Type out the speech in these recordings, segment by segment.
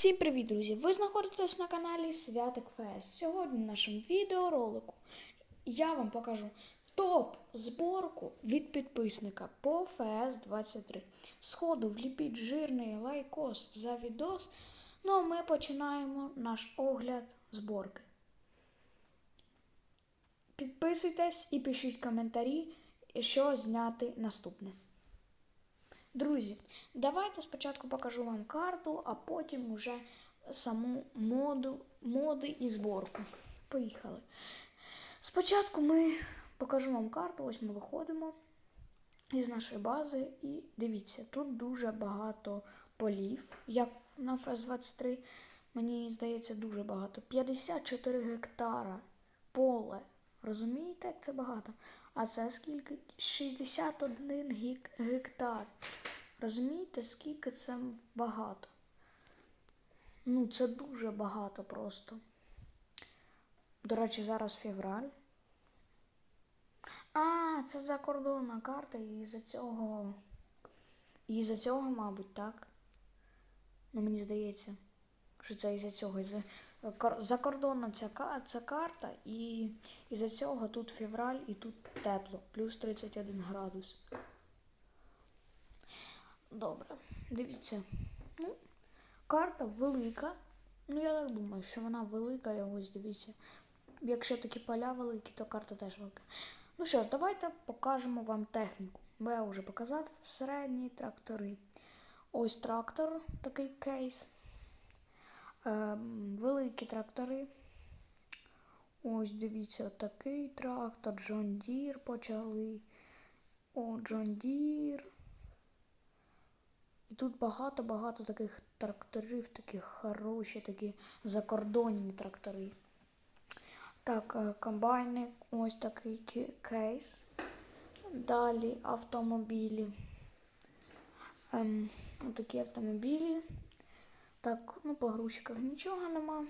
Всім привіт, друзі! Ви знаходитесь на каналі Святик ФС. Сьогодні в нашому відеоролику я вам покажу топ зборку від підписника по ФС 23. Сходу вліпіть жирний лайкос за відос. Ну а ми починаємо наш огляд зборки. Підписуйтесь і пишіть коментарі, що зняти наступне. Друзі, давайте спочатку покажу вам карту, а потім уже саму моду, моди і зборку. Поїхали. Спочатку ми покажу вам карту, ось ми виходимо із нашої бази і дивіться, тут дуже багато полів, як на ФС-23. Мені здається, дуже багато. 54 гектара поле. Розумієте, як це багато? А це скільки? 61 гек- гектар. Розумієте, скільки це багато? Ну, це дуже багато просто. До речі, зараз февраль. А, це закордонна карта, і за цього. І за цього, мабуть, так. Ну, мені здається, що це із-за цього. Із-за... кор- Закордонна ця, ця карта, і із-за цього тут февраль і тут тепло, плюс 31 градус. Добре, дивіться. Ну, карта велика. Ну, я так думаю, що вона велика, і ось дивіться. Якщо такі поля великі, то карта теж велика. Ну що ж, давайте покажемо вам техніку. Бо я вже показав середні трактори. Ось трактор, такий кейс. Великі трактори. Ось дивіться, такий трактор, Джон Дір почали. О, Джон Дір. І тут багато-багато таких тракторів, таких хороші, такі закордонні трактори. Так, е, комбайни, ось такий кейс. Далі автомобілі. Ем, такі автомобілі. Так, ну по грузчиках нічого нема.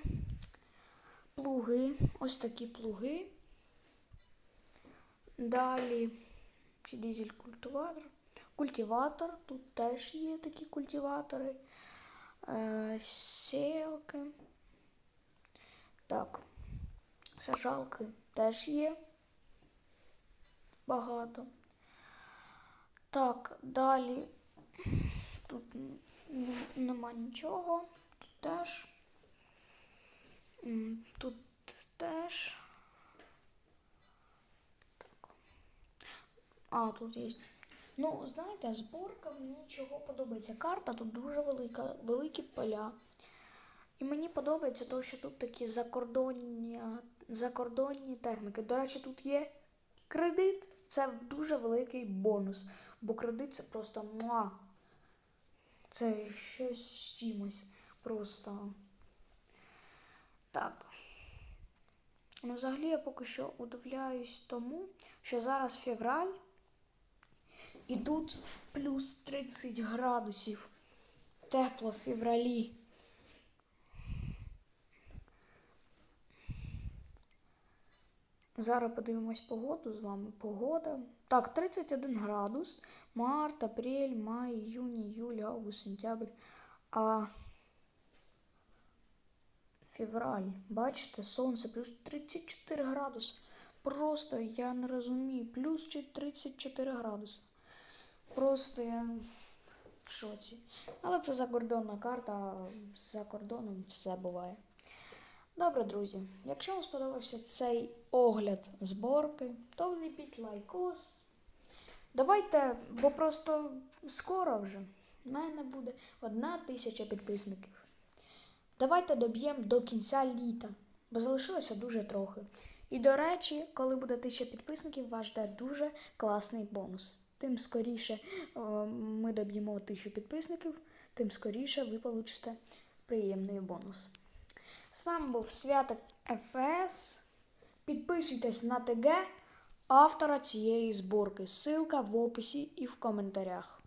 Плуги, ось такі плуги. Далі чи дизель культиватор. Тут теж є такі культиватори. Е, сілки. Так. Сажалки теж є. Багато. Так, далі. Тут нема нічого. Тут теж. Тут теж. Так. А, тут є. Ну, знаєте, зборка мені чого подобається. Карта тут дуже велика, великі поля. І мені подобається те, що тут такі закордонні, закордонні техніки. До речі, тут є кредит. Це дуже великий бонус. Бо кредит це просто муа. Це щось з чимось. Просто. Так. Ну, взагалі я поки що удивляюсь тому, що зараз февраль. І тут плюс 30 градусів. Тепло в февралі. Зараз подивимось погоду з вами. Погода. Так, 31 градус. Март, апрель, май, июнь, июль, август, сентябрь. А февраль. Бачите, сонце плюс 34 градуси. Просто я не розумію. Плюс 34 градуси. Просто я в шоці. Але це закордонна карта, за кордоном все буває. Добре, друзі, якщо вам сподобався цей огляд зборки, то вліпіть лайкос. Давайте, бо просто скоро вже в мене буде одна тисяча підписників. Давайте доб'ємо до кінця літа, бо залишилося дуже трохи. І до речі, коли буде тисяча підписників, вас жде дуже класний бонус. Тим скоріше ми доб'ємо тисячу підписників, тим скоріше ви получите приємний бонус. З вами був Святок ФС. Підписуйтесь на ТГ автора цієї зборки. Ссылка в описі і в коментарях.